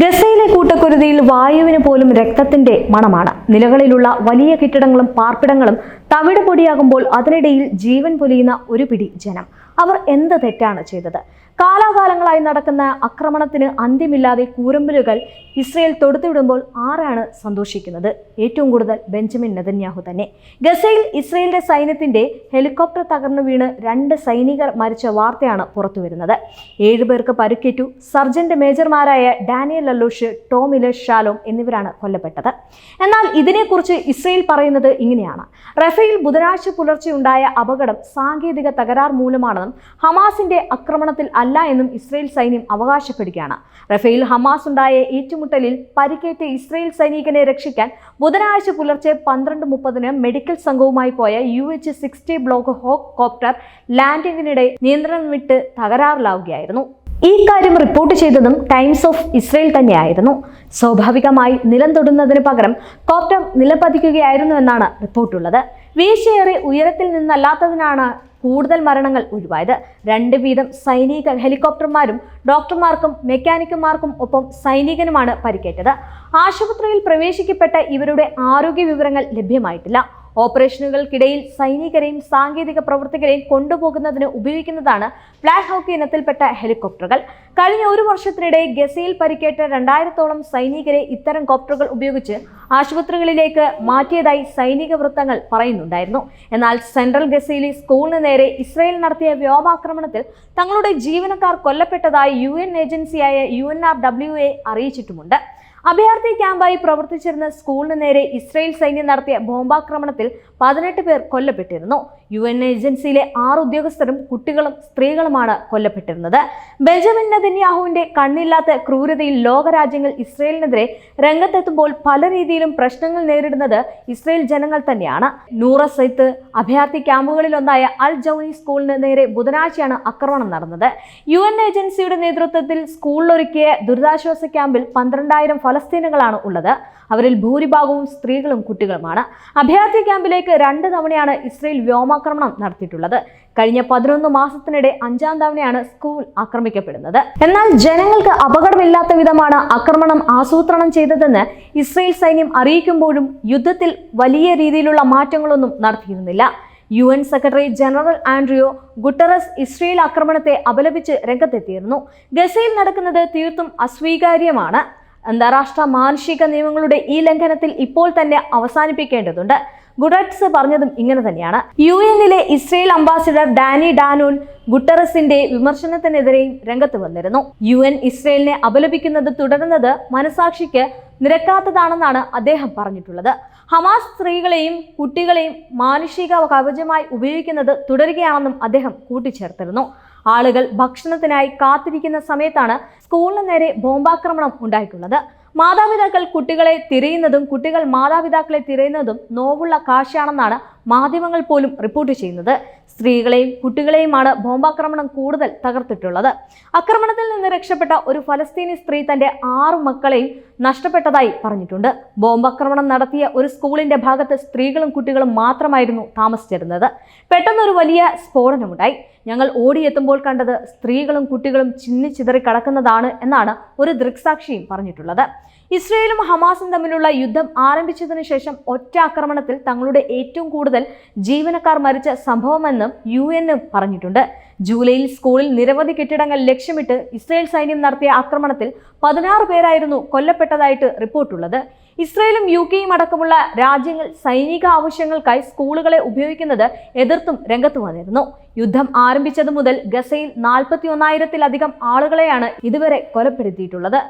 ഗസയിലെ കൂട്ടക്കുരുതിയിൽ വായുവിന് പോലും രക്തത്തിന്റെ മണമാണ്. നിലകളിലുള്ള വലിയ കെട്ടിടങ്ങളും പാർപ്പിടങ്ങളും തവിട് പൊടിയാകുമ്പോൾ അതിനിടയിൽ ജീവൻ പൊലിയുന്ന ഒരു പിടി ജനം. അവർ എന്ത് തെറ്റാണ് ചെയ്തത്? കാലാകാലങ്ങളായി നടക്കുന്ന ആക്രമണത്തിന് അന്ത്യമില്ലാതെ കൂരമ്പലുകൾ ഇസ്രയേൽ തൊടുത്തുവിടുമ്പോൾ ആരാണ് സന്തോഷിക്കുന്നത്? ഏറ്റവും കൂടുതൽ ബെഞ്ചമിൻ നെതന്യാഹു തന്നെ. ഗസയിൽ ഇസ്രയേലിന്റെ സൈന്യത്തിന്റെ ഹെലികോപ്റ്റർ തകർന്നു വീണ് രണ്ട് സൈനികർ മരിച്ച വാർത്തയാണ് പുറത്തുവരുന്നത്. ഏഴുപേർക്ക് പരുക്കേറ്റു. സർജന്റ് മേജർമാരായ ഡാനിയൽ അല്ലോഷ് ടോമിലെ ഷാലോം എന്നിവരാണ് കൊല്ലപ്പെട്ടത്. എന്നാൽ ഇതിനെക്കുറിച്ച് ഇസ്രയേൽ പറയുന്നത് ഇങ്ങനെയാണ്. റഫേൽ ബുധനാഴ്ച പുലർച്ചെ ഉണ്ടായ അപകടം സാങ്കേതിക തകരാർ മൂലമാണെന്നും ഹമാസിന്റെ ആക്രമണത്തിൽ അല്ല എന്നും ഇസ്രയേൽ സൈന്യം അവകാശപ്പെടുകയാണ്. റഫേൽ ഹമാസ് ഉണ്ടായ ഏറ്റുമുട്ടലിൽ പരിക്കേറ്റ ഇസ്രയേൽ സൈനികനെ രക്ഷിക്കാൻ ബുധനാഴ്ച പുലർച്ചെ പന്ത്രണ്ട് മുപ്പതിന് മെഡിക്കൽ സംഘവുമായി പോയ U H sixty Black Hawk copter ലാൻഡിങ്ങിനിടെ നിയന്ത്രണം വിട്ട് തകരാറിലാവുകയായിരുന്നു. ഈ കാര്യം റിപ്പോർട്ട് ചെയ്തതും ടൈംസ് ഓഫ് ഇസ്രയേൽ തന്നെയായിരുന്നു. സ്വാഭാവികമായി നിലം തൊടുന്നതിന് പകരം കോപ്റ്റർ നിലപതിക്കുകയായിരുന്നു എന്നാണ് റിപ്പോർട്ടുള്ളത്. വീഴ്ചയേറെ ഉയരത്തിൽ നിന്നല്ലാത്തതിനാണ് കൂടുതൽ മരണങ്ങൾ ഒഴിവായത്. രണ്ട് വീതം സൈനിക ഹെലികോപ്റ്റർമാരും ഡോക്ടർമാർക്കും മെക്കാനിക്കുമാർക്കും ഒപ്പം സൈനികനുമാണ് പരിക്കേറ്റത്. ആശുപത്രിയിൽ പ്രവേശിക്കപ്പെട്ട ഇവരുടെ ആരോഗ്യ വിവരങ്ങൾ ലഭ്യമായിട്ടില്ല. ഓപ്പറേഷനുകൾക്കിടയിൽ സൈനികരെയും സാങ്കേതിക പ്രവർത്തകരെയും കൊണ്ടുപോകുന്നതിന് ഉപയോഗിക്കുന്നതാണ് ഫ്ലാഷ് ഹോക്കി ഇനത്തിൽപ്പെട്ട ഹെലികോപ്റ്ററുകൾ. കഴിഞ്ഞ ഒരു വർഷത്തിനിടെ ഗസയിൽ പരിക്കേറ്റ രണ്ടായിരത്തോളം സൈനികരെ ഇത്തരം കോപ്റ്ററുകൾ ഉപയോഗിച്ച് ആശുപത്രികളിലേക്ക് മാറ്റിയതായി സൈനിക വൃത്തങ്ങൾ പറയുന്നുണ്ടായിരുന്നു. എന്നാൽ സെൻട്രൽ ഗസയിലെ സ്കൂളിന് നേരെ ഇസ്രയേൽ നടത്തിയ വ്യോമാക്രമണത്തിൽ തങ്ങളുടെ ജീവനക്കാർ കൊല്ലപ്പെട്ടതായി യു ഏജൻസിയായ യു അറിയിച്ചിട്ടുമുണ്ട്. അഭയാർത്ഥി ക്യാമ്പായി പ്രവർത്തിച്ചിരുന്ന സ്കൂളിന് നേരെ ഇസ്രയേൽ സൈന്യം നടത്തിയ ബോംബാക്രമണത്തിൽ പതിനെട്ട് പേർ കൊല്ലപ്പെട്ടിരുന്നു. യു എൻ ഏജൻസിയിലെ ആറ് ഉദ്യോഗസ്ഥരും കുട്ടികളും സ്ത്രീകളുമാണ് കൊല്ലപ്പെട്ടിരുന്നത്. ബെഞ്ചമിൻ നെതന്യാഹുവിന്റെ കണ്ണില്ലാത്ത ക്രൂരതയിൽ ലോകരാജ്യങ്ങൾ ഇസ്രയേലിനെതിരെ രംഗത്തെത്തുമ്പോൾ പല രീതിയിലും പ്രശ്നങ്ങൾ നേരിടുന്നത് ഇസ്രയേൽ ജനങ്ങൾ തന്നെയാണ്. നൂറ സൈത്ത് അഭയാർത്ഥി ക്യാമ്പുകളിലൊന്നായ അൽ ജൌനി സ്കൂളിന് നേരെ ബുധനാഴ്ചയാണ് ആക്രമണം നടന്നത്. യു എൻ ഏജൻസിയുടെ നേതൃത്വത്തിൽ സ്കൂളിലൊരുക്കിയ ദുരിതാശ്വാസ ക്യാമ്പിൽ പന്ത്രണ്ടായിരം ഫലസ്തീനുകളാണ് ഉള്ളത്. അവരിൽ ഭൂരിഭാഗവും സ്ത്രീകളും കുട്ടികളുമാണ്. അഭയാർത്ഥി ക്യാമ്പിലേക്ക് രണ്ട് തവണയാണ് ഇസ്രയേൽ വ്യോമാക്രമണം നടത്തിയിട്ടുള്ളത്. കഴിഞ്ഞ പതിനൊന്ന് മാസത്തിനിടെ അഞ്ചാം തവണയാണ് സ്കൂൾ ആക്രമിക്കപ്പെടുന്നത്. എന്നാൽ ജനങ്ങൾക്ക് അപകടമില്ലാത്ത വിധമാണ് ആക്രമണം ആസൂത്രണം ചെയ്തതെന്ന് ഇസ്രയേൽ സൈന്യം അറിയിക്കുമ്പോഴും യുദ്ധത്തിൽ വലിയ രീതിയിലുള്ള മാറ്റങ്ങളൊന്നും നടത്തിയിരുന്നില്ല. U N secretary general Andrio Guterres Israel ആക്രമണത്തെ അപലപിച്ച് രംഗത്തെത്തിയിരുന്നു. ഗസയിൽ നടക്കുന്നത് തീർത്തും അസ്വീകാര്യമാണ്. അന്താരാഷ്ട്ര മാനുഷിക നിയമങ്ങളുടെ ഈ ലംഘനത്തിൽ ഇപ്പോൾ തന്നെ അവസാനിപ്പിക്കേണ്ടതുണ്ട്. ഗുഡറ്റ്സ് പറഞ്ഞതും ഇങ്ങനെ തന്നെയാണ്. യു എന്നിലെ ഇസ്രയേൽ അംബാസിഡർ ഡാനി ഡാനൂൻ ഗുട്ടറസിന്റെ വിമർശനത്തിനെതിരെയും രംഗത്ത് വന്നിരുന്നു. യു എൻ ഇസ്രയേലിനെ അപലപിക്കുന്നത് തുടരുന്നത് മനസാക്ഷിക്ക് നിരക്കാത്തതാണെന്നാണ് അദ്ദേഹം പറഞ്ഞിട്ടുള്ളത്. ഹമാസ് സ്ത്രീകളെയും കുട്ടികളെയും മാനുഷിക കവചമായി ഉപയോഗിക്കുന്നത് തുടരുകയാണെന്നും അദ്ദേഹം കൂട്ടിച്ചേർത്തിരുന്നു. ആളുകൾ ഭക്ഷണത്തിനായി കാത്തിരിക്കുന്ന സമയത്താണ് സ്കൂളിന് നേരെ ബോംബാക്രമണം ഉണ്ടായിട്ടുള്ളത്. മാതാപിതാക്കൾ കുട്ടികളെ തിരയുന്നതും കുട്ടികൾ മാതാപിതാക്കളെ തിരയുന്നതും നോവുള്ള കാഴ്ചയാണെന്നാണ് മാധ്യമങ്ങൾ പോലും റിപ്പോർട്ട് ചെയ്യുന്നത്. സ്ത്രീകളെയും കുട്ടികളെയുമാണ് ബോംബാക്രമണം കൂടുതൽ തകർത്തിട്ടുള്ളത്. ആക്രമണത്തിൽ നിന്ന് രക്ഷപ്പെട്ട ഒരു ഫലസ്തീനി സ്ത്രീ തന്റെ ആറു മക്കളെയും നഷ്ടപ്പെട്ടതായി പറഞ്ഞിട്ടുണ്ട്. ബോംബാക്രമണം നടത്തിയ ഒരു സ്കൂളിന്റെ ഭാഗത്ത് സ്ത്രീകളും കുട്ടികളും മാത്രമായിരുന്നു താമസിച്ചിരുന്നത്. പെട്ടെന്നൊരു വലിയ സ്ഫോടനമുണ്ടായി. ഞങ്ങൾ ഓടിയെത്തുമ്പോൾ കണ്ടത് സ്ത്രീകളും കുട്ടികളും ചിന്നിച്ചിതറി കടക്കുന്നതാണ് എന്നാണ് ഒരു ദൃക്സാക്ഷിയും പറഞ്ഞിട്ടുള്ളത്. ഇസ്രയേലും ഹമാസും തമ്മിലുള്ള യുദ്ധം ആരംഭിച്ചതിനു ശേഷം ഒറ്റ ആക്രമണത്തിൽ തങ്ങളുടെ ഏറ്റവും കൂടുതൽ ജീവനക്കാർ മരിച്ച സംഭവമെന്നും യു എൻ പറഞ്ഞിട്ടുണ്ട്. ജൂലൈയിൽ സ്കൂളിൽ നിരവധി കെട്ടിടങ്ങൾ ലക്ഷ്യമിട്ട് ഇസ്രയേൽ സൈന്യം നടത്തിയ ആക്രമണത്തിൽ പതിനാറ് പേരായിരുന്നു കൊല്ലപ്പെട്ടതായിട്ട് റിപ്പോർട്ടുള്ളത്. ഇസ്രയേലും യു കെയും അടക്കമുള്ള രാജ്യങ്ങൾ സൈനിക ആവശ്യങ്ങൾക്കായി സ്കൂളുകളെ ഉപയോഗിക്കുന്നത് എതിർത്തും രംഗത്ത് വന്നിരുന്നു. യുദ്ധം ആരംഭിച്ചതു മുതൽ ഗസയിൽ നാൽപ്പത്തി ഒന്നായിരത്തിലധികം ആളുകളെയാണ് ഇതുവരെ കൊലപ്പെടുത്തിയിട്ടുള്ളത്.